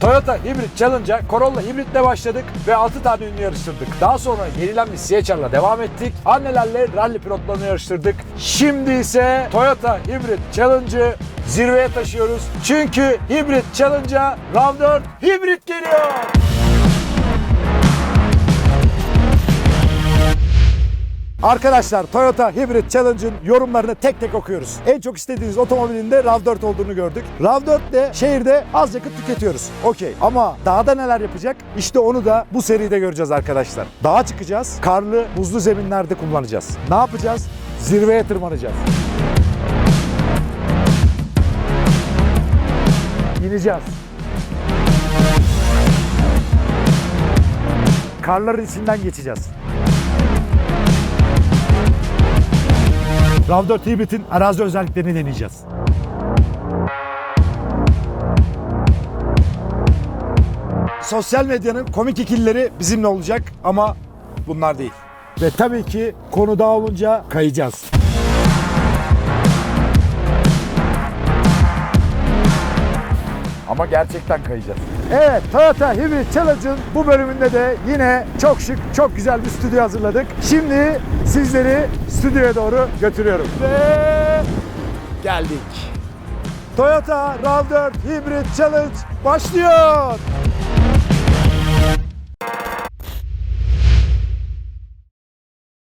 Toyota Hybrid Challenge'a Corolla Hybrid'le başladık ve 6 tane ünlü yarıştırdık. Daha sonra yenilen bir CHR'la devam ettik. Annelerle rally pilotlarını yarıştırdık. Şimdi ise Toyota Hybrid Challenge'ı zirveye taşıyoruz. Çünkü Hybrid Challenge'a RAV4 Hybrid geliyor. Arkadaşlar Toyota Hybrid Challenge'ın yorumlarını tek tek okuyoruz. En çok istediğiniz otomobilin de RAV4 olduğunu gördük. RAV4 de şehirde az yakıt tüketiyoruz. Okey. Ama dağda neler yapacak? İşte onu da bu seride göreceğiz arkadaşlar. Dağa çıkacağız. Karlı, buzlu zeminlerde kullanacağız. Ne yapacağız? Zirveye tırmanacağız. İneceğiz. Karların içinden geçeceğiz. RAV4 Hybrid'in arazi özelliklerini deneyeceğiz. Sosyal medyanın komik ikilileri bizimle olacak ama bunlar değil. Ve tabii ki konu dağ olunca kayacağız. Ama gerçekten kayacağız. Evet, Toyota Hybrid Challenge'ın bu bölümünde de yine çok şık, çok güzel bir stüdyo hazırladık. Şimdi sizleri stüdyoya doğru götürüyorum. Ve geldik. Toyota RAV4 Hybrid Challenge başlıyor.